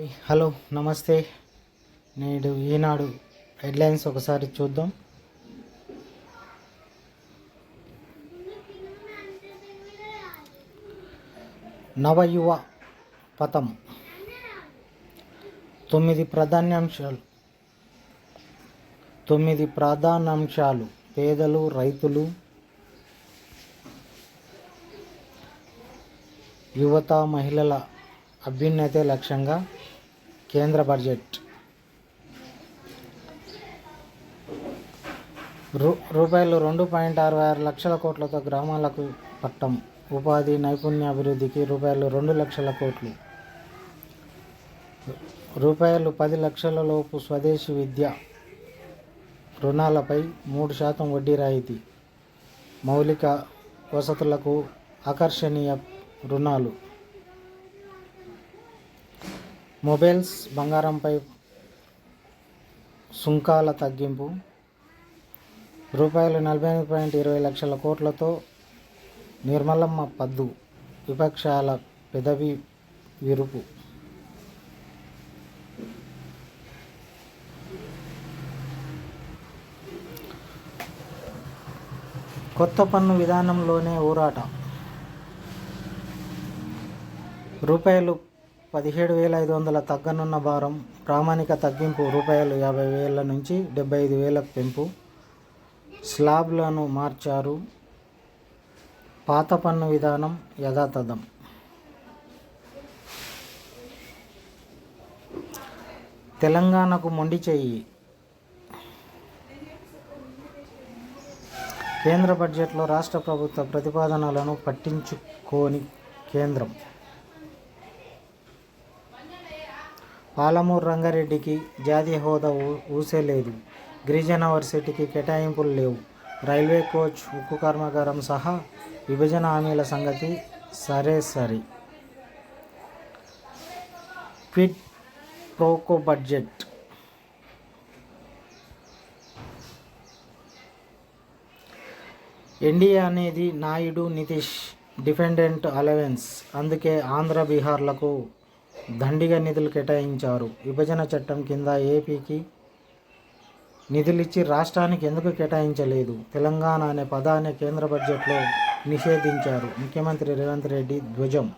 Hello నమస్తే నేడు ఈనాడు headlines ఒకసారి చూద్దాం. నవయువ పథం. తొమ్మిది ప్రాధాన్యాంశాలు. తొమ్మిది ప్రధానాంశాలు పేదలు రైతులు యువత మహిళల అభ్యున్నతే లక్ష్యంగా కేంద్ర బడ్జెట్. రూ రూపాయలు రెండు పాయింట్ అరవై ఆరు లక్షల కోట్లతో గ్రామాలకు పట్టం. ఉపాధి నైపుణ్య అభివృద్ధికి రూపాయలు రెండు లక్షల కోట్లు. రూపాయలు పది లక్షల లోపు స్వదేశీ విద్య. రుణాలపై మూడు శాతం వడ్డీ రాయితీ. మౌలిక వసతులకు ఆకర్షణీయ రుణాలు. మొబైల్స్ బంగారంపై సుంకాల తగ్గింపు. రూపాయలు నలభై ఎనిమిది పాయింట్ ఇరవై లక్షల కోట్లతో నిర్మలమ్మ పద్దు విపక్షాల పెదవి విరుపు. కొత్త పన్ను విధానంలోనే ఊరాట. రూపాయలు పదిహేడు వేల ఐదు వందల తగ్గనున్న భారం ప్రామాణిక తగ్గింపు రూపాయలు యాభై వేల నుంచి డెబ్బై ఐదు వేలకు పెంపు. స్లాబ్లను మార్చారు. పాత పన్ను విధానం యథాతథం. తెలంగాణకు మొండి చెయ్యి కేంద్ర బడ్జెట్లో రాష్ట్ర ప్రభుత్వ ప్రతిపాదనలను పట్టించుకోని కేంద్రం. పాలమూరు రంగారెడ్డికి జాతీయ హోదా ఊ- ఊసేలేదు. గిరిజన వర్సిటీకి కేటాయింపులు లేవు. రైల్వే కోచ్ ఉక్కు కర్మాగారం సహా విభజన హామీల సంగతి సరే సరే. Quid pro quo budget. ఎన్డీఏ అనేది నాయుడు నితీష్ డిఫెండెంట్ అలవెన్స్ అందుకే ఆంధ్ర బీహార్లకు దండిగా నిధులు కేటాయించారు. విభజన చట్టం కింద ఏపీకి నిధులిచ్చి రాష్ట్రానికి ఎందుకు కేటాయించలేదు? తెలంగాణ అనే పదాన్ని కేంద్ర బడ్జెట్లో నిషేధించారు ముఖ్యమంత్రి రేవంత్ రెడ్డి ధ్వజం.